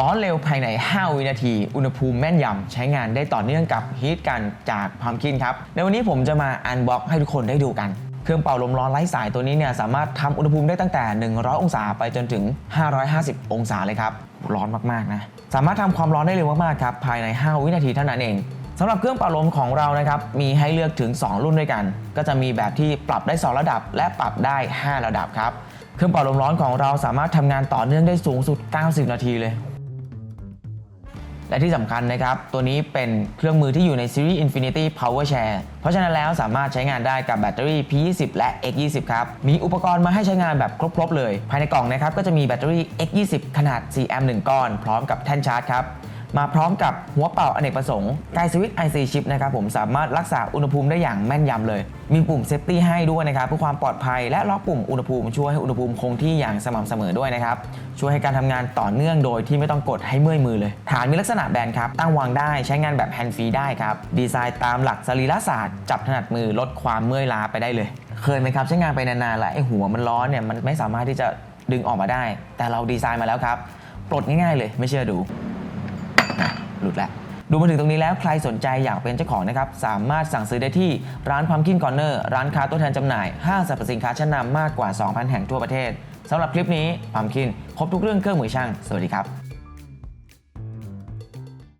ร้อนเร็วภายใน 5 วินาที อุณหภูมิแม่นยำใช้งานได้ต่อเนื่องกับฮีทกันจากพัมคินครับ ในวันนี้ผมจะมาอันบ็อกให้ทุกคนได้ดูกัน เครื่องเป่าลมร้อนไร้สายตัวนี้เนี่ยสามารถทำอุณหภูมิได้ตั้งแต่ 100 องศาไปจนถึง 550 องศาเลยครับ ร้อนมากๆนะ สามารถทำความร้อนได้เร็วมากๆครับ ภายใน 5 วินาทีเท่านั้นเองสำหรับเครื่องเป่าลมของเรานะครับ มีให้เลือกถึง 2 รุ่นด้วยกัน ก็จะมีแบบที่ปรับได้ 2 ระดับ และปรับได้ 5 ระดับครับ เครื่องเป่าลมร้อนของเราสามารถทำงานต่อเนื่องได้สูงสุด 90 นาทีเลย และที่สำคัญนะครับ ตัวนี้เป็นเครื่องมือที่อยู่ในซีรีส์ Infinity Power Share เพราะฉะนั้นแล้วสามารถใช้งานได้กับแบตเตอรี่ P20 และ X20 ครับ มีอุปกรณ์มาให้ใช้งานแบบครบ ๆ เลย ภายในกล่องนะครับก็จะมีแบตเตอรี่ X20 ขนาด4แอมป์1ก้อน พร้อมกับแท่นชาร์จครับ มาพร้อมกับหัวเป่าอเนกประสงค์ไกสวิต IC chip นะครับผมสามารถรักษาอุณหภูมิได้อย่างแม่นยำเลย มีปุ่มเซฟตี้ให้ด้วยนะครับเพื่อความปลอดภัยและล็อกปุ่มอุณหภูมิช่วยให้อุณหภูมิคงที่อย่างสม่ำเสมอด้วยนะครับช่วยให้การทำงานต่อเนื่องโดยที่ไม่ต้องกดให้เมื่อยมือเลย ฐานมีลักษณะแบนครับ ตั้งวางได้ใช้งานแบบแฮนด์ฟรีได้ครับ ดีไซน์ตามหลักสรีรศาสตร์ จับถนัดมือลดความเมื่อยล้าไปได้เลย เคยไหมครับใช้งานไปนานๆแล้วไอ้หัวมันร้อนเนี่ยมันไม่สามารถที่จะดึงออกมาได้ แต่เราดีไซน์มาแล้วครับ ปลดง่ายๆเลยไม่เชื่อดู นะหลุดแล้วดูมาถึงตรงนี้แล้วใครสนใจอยากเป็นเจ้าของนะครับสามารถสั่งซื้อได้ที่ร้านพัมคินคอร์เนอร์ร้านค้าตัวแทนจำหน่ายห้างสรรพสินค้าชั้นนำมากกว่า 2,000 แห่งทั่วประเทศสำหรับคลิปนี้พัมคินครบทุกเรื่องเครื่องมือช่าง สวัสดีครับ